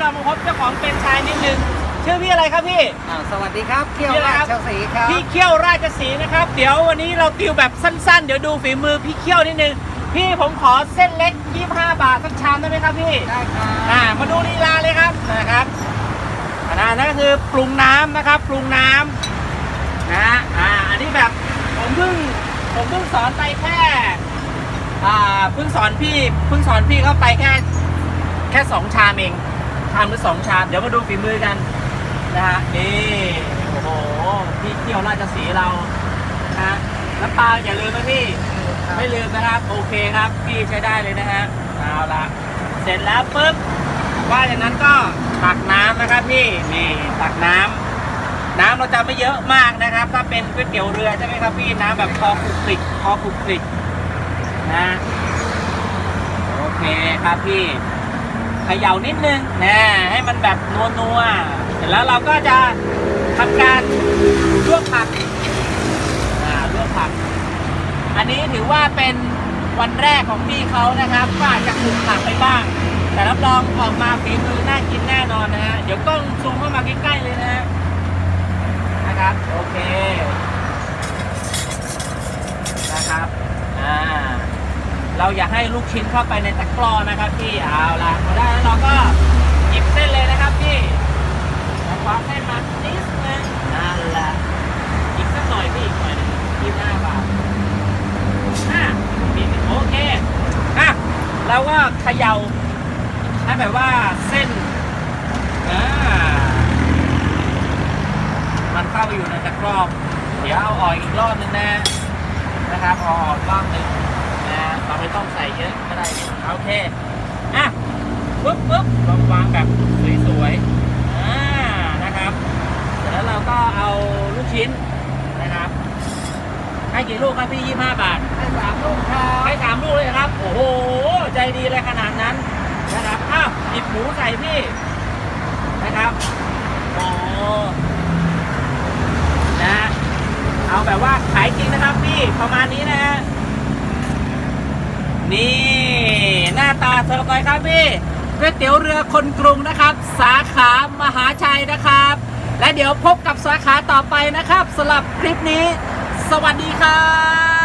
เรามาพบเจ้าของเป็นชายนิดนึง ชื่อพี่อะไรครับพี่ อ่าสวัสดีครับเที่ยวพี่อะไรราครับชสีห์ครับ พี่เขี้ยวราชสีห์นะครับ เดี๋ยววันนี้เราติวแบบสั้นๆ เดี๋ยวดูฝีมือพี่เขี้ยวนิดนึง พี่ผมขอเส้นเล็ก 25 บาทสักชามได้ไหมครับพี่ ได้ครับอ่า มาดูลีลาเลยครับนะครับอันนั้นก็คือปรุงน้ำนะครับ ปรุงน้ำนะอ่า อันนี้แบบผมเพิ่งผมเพิ่งสอนไปแค่ อ่าเพิ่งสอนพี่เพิ่งสอนพี่เข้าไปแค่แค่สองชามเองชามหรือสองชาม เดี๋ยวมาดูฝีมือกันนะฮะนี่โอ้โหพี่เที่ยวราชสีห์เรานะฮะแล้วปลาอย่าลืมนะพี่ไม่ลืมนะครับ โอเคครับ พี่ใช้ได้เลยนะฮะเอาละเสร็จแล้วปุ๊บว่าจากนั้นก็ตักน้ำนะครับพี่นี่ตักน้ำน้ำเราจะไม่เยอะมากนะครับ ถ้าเป็นก๋วยเตี๋ยวเรือใช่ไหมครับพี่น้ำแบบพอคลุกคลิกพอคลุกคลิกนะโอเคครับพี่ เขย่านิดนึงนะให้มันแบบนัวนัวๆเสร็จแล้วเราก็จะทำการลวกผักอ่าลวกผัก อันนี้ถือว่าเป็นวันแรกของพี่เขานะครับก็อาจจะขลุกขลักไปบ้าง แต่รับรองออกมาฝีมือน่ากินแน่นอนนะฮะเดี๋ยวกล้องซูมเข้ามาใกล้ๆเลยนะฮะนะครับโอเค นะครับ อ่า เราอยากให้ลูกชิ้นเข้าไปในตะกร้อนะครับพี่เอาละพอได้แล้วเราก็หยิบเส้นเลยนะครับพี่แล้วคว้าเส้นมานิดนึงนั่นแหละอีกสักหน่อยพี่อีกหน่อยหนึงยี่ห้าบาทอะนี่โอเคอะเราก็เขย่าให้แบบว่าเส้นอ่ามันเข้าไปอยู่ในตะกร้อเดี๋ยวเอาออกอีกรอบนึงนะนะครับเอาออกรอบนึง เราไม่ต้องใส่เยอะก็ได้โอเคอะปุ๊บปุ๊บเราวางแบบสวยๆอ่านะครับ เสร็จแล้วเราก็เอาลูกชิ้นนะครับให้กี่ลูกครับพี่ยี่ห้าบาทให้สามลูกครับให้สามลูกเลยครับ โอ้โห ใจดีเลยขนาดนั้นนะครับอ้าวหยิบหมูใส่พี่นะครับโอ้นะเอาแบบว่าขายจริงนะครับพี่ประมาณนี้นะฮะ นี่หน้าตาเสิร์ฟหน่อยครับพี่ก๋วยเตี๋ยวเรือคนกรุงนะครับ สาขามหาชัยนะครับ และเดี๋ยวพบกับสาขาต่อไปนะครับสำหรับคลิปนี้ สวัสดีครับ